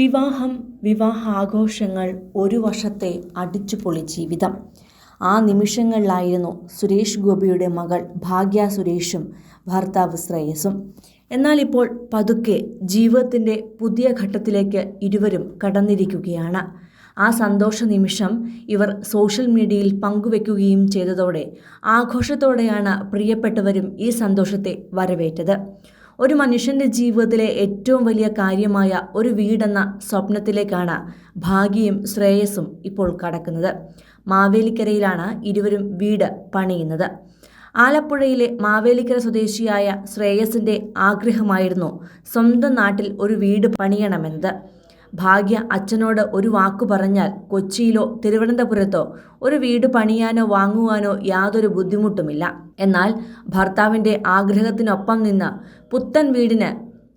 വിവാഹം വിവാഹാഘോഷങ്ങൾ ഒരു വർഷത്തെ അടിച്ചുപൊളി ജീവിതം. ആ നിമിഷങ്ങളിലായിരുന്നു സുരേഷ് ഗോപിയുടെ മകൾ ഭാഗ്യ സുരേഷും ഭർത്താവ് ശ്രേയസും. എന്നാൽ ഇപ്പോൾ പതുക്കെ ജീവിതത്തിന്റെ പുതിയ ഘട്ടത്തിലേക്ക് ഇരുവരും കടന്നിരിക്കുകയാണ്. ആ സന്തോഷ നിമിഷം ഇവർ സോഷ്യൽ മീഡിയയിൽ പങ്കുവെക്കുകയും ചെയ്തതോടെ ആഘോഷത്തോടെയാണ് പ്രിയപ്പെട്ടവരും ഈ സന്തോഷത്തെ വരവേറ്റത്. ഒരു മനുഷ്യന്റെ ജീവിതത്തിലെ ഏറ്റവും വലിയ കാര്യമായ ഒരു വീടെന്ന സ്വപ്നത്തിലേക്കാണ് ഭാഗ്യയും ശ്രേയസും ഇപ്പോൾ കടക്കുന്നത്. മാവേലിക്കരയിലാണ് ഇരുവരും വീട് പണിയുന്നത്. ആലപ്പുഴയിലെ മാവേലിക്കര സ്വദേശിയായ ശ്രേയസിന്റെ ആഗ്രഹമായിരുന്നു സ്വന്തം നാട്ടിൽ ഒരു വീട് പണിയണമെന്നത്. ഭാഗ്യ അച്ഛനോട് ഒരു വാക്കു പറഞ്ഞാൽ കൊച്ചിയിലോ തിരുവനന്തപുരത്തോ ഒരു വീട് പണിയാനോ വാങ്ങുവാനോ യാതൊരു ബുദ്ധിമുട്ടുമില്ല. എന്നാൽ ഭർത്താവിന്റെ ആഗ്രഹത്തിനൊപ്പം നിന്ന് പുത്തൻ വീടിന്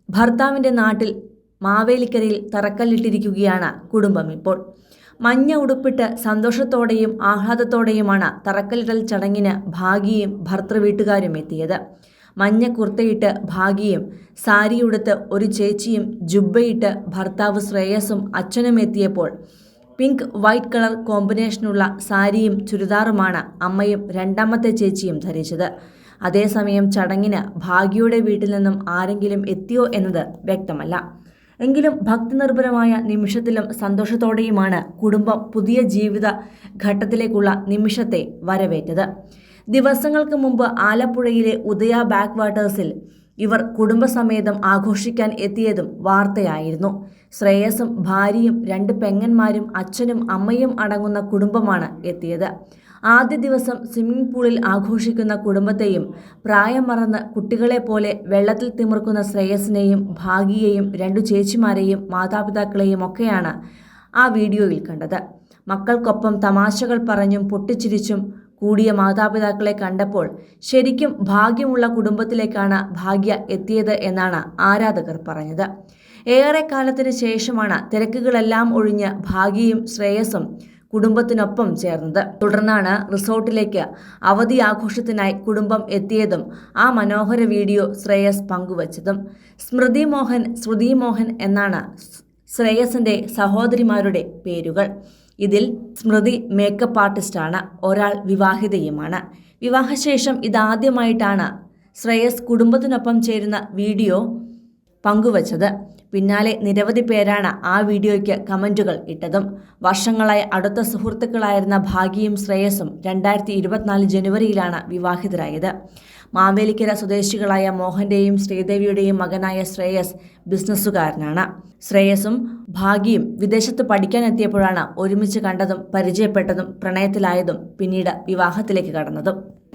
ഭർത്താവിന്റെ നാട്ടിൽ മാവേലിക്കരയിൽ തറക്കല്ലിട്ടിരിക്കുകയാണ് കുടുംബം ഇപ്പോൾ. മഞ്ഞ ഉടുപ്പിട്ട് സന്തോഷത്തോടെയും ആഹ്ലാദത്തോടെയുമാണ് തറക്കല്ലിടൽ ചടങ്ങിന് ഭാഗ്യയും ഭർത്തൃവീട്ടുകാരും എത്തിയത്. മഞ്ഞ കുർത്തയിട്ട് ഭാഗ്യയും സാരിയുടുത്ത് ഒരു ചേച്ചിയും ജുബ്ബയിട്ട് ഭർത്താവ് ശ്രേയസും അച്ഛനും എത്തിയപ്പോൾ പിങ്ക് വൈറ്റ് കളർ കോമ്പിനേഷനുള്ള സാരിയും ചുരിദാറുമാണ് അമ്മയും രണ്ടാമത്തെ ചേച്ചിയും ധരിച്ചത്. അതേസമയം ചടങ്ങിന് ഭാഗ്യയുടെ വീട്ടിൽ നിന്നും ആരെങ്കിലും എത്തിയോ എന്നത് വ്യക്തമല്ല. എങ്കിലും ഭക്തിനിർഭരമായ നിമിഷത്തിലും സന്തോഷത്തോടെയുമാണ് കുടുംബം പുതിയ ജീവിത ഘട്ടത്തിലേക്കുള്ള നിമിഷത്തെ വരവേറ്റത്. ദിവസങ്ങൾക്ക് മുമ്പ് ആലപ്പുഴയിലെ ഉദയ ബാക്ക് വാട്ടേഴ്സിൽ ഇവർ കുടുംബസമേതം ആഘോഷിക്കാൻ എത്തിയതും വാർത്തയായിരുന്നു. ശ്രേയസും ഭാര്യയും രണ്ട് പെങ്ങന്മാരും അച്ഛനും അമ്മയും അടങ്ങുന്ന കുടുംബമാണ് എത്തിയത്. ആദ്യ ദിവസം സ്വിമ്മിംഗ് പൂളിൽ ആഘോഷിക്കുന്ന കുടുംബത്തെയും പ്രായം മറന്ന് കുട്ടികളെ പോലെ വെള്ളത്തിൽ തിമിർക്കുന്ന ശ്രേയസിനെയും ഭാഗ്യയെയും രണ്ടു ചേച്ചിമാരെയും മാതാപിതാക്കളെയും ഒക്കെയാണ് ആ വീഡിയോയിൽ കണ്ടത്. മക്കൾക്കൊപ്പം തമാശകൾ പറഞ്ഞും പൊട്ടിച്ചിരിച്ചും കൂടിയ മാതാപിതാക്കളെ കണ്ടപ്പോൾ ശരിക്കും ഭാഗ്യമുള്ള കുടുംബത്തിലേക്കാണ് ഭാഗ്യ എത്തിയത് എന്നാണ് ആരാധകർ പറഞ്ഞത്. ഏറെ കാലത്തിന് ശേഷമാണ് തിരക്കുകളെല്ലാം ഒഴിഞ്ഞ് ഭാഗ്യയും ശ്രേയസും കുടുംബത്തിനൊപ്പം ചേർന്നത്. തുടർന്നാണ് റിസോർട്ടിലേക്ക് അവധി ആഘോഷത്തിനായി കുടുംബം എത്തിയതും ആ മനോഹര വീഡിയോ ശ്രേയസ് പങ്കുവച്ചതും. സ്മൃതി മോഹൻ ശ്രുതി മോഹൻ എന്നാണ് ശ്രേയസിന്റെ സഹോദരിമാരുടെ പേരുകൾ. ഇതിൽ സ്മൃതി മേക്കപ്പ് ആർട്ടിസ്റ്റാണ് ഒരാൾ വിവാഹിതയുമാണ്. വിവാഹശേഷം ഇതാദ്യമായിട്ടാണ് ശ്രേയസ് കുടുംബത്തിനൊപ്പം ചേരുന്ന വീഡിയോ പങ്കുവച്ചത്. പിന്നാലെ നിരവധി പേരാണ് ആ വീഡിയോയ്ക്ക് കമന്റുകൾ ഇട്ടതും. വർഷങ്ങളായി അടുത്ത സുഹൃത്തുക്കളായിരുന്ന ഭാഗ്യയും ശ്രേയസും രണ്ടായിരത്തി ഇരുപത്തിനാല് ജനുവരിയിലാണ് വിവാഹിതരായത്. മാവേലിക്കര സ്വദേശികളായ മോഹന്റെയും ശ്രീദേവിയുടെയും മകനായ ശ്രേയസ് ബിസിനസ്സുകാരനാണ്. ശ്രേയസും ഭാഗ്യയും വിദേശത്ത് പഠിക്കാനെത്തിയപ്പോഴാണ് ഒരുമിച്ച് കണ്ടതും പരിചയപ്പെട്ടതും പ്രണയത്തിലായതും പിന്നീട് വിവാഹത്തിലേക്ക് കടന്നതും.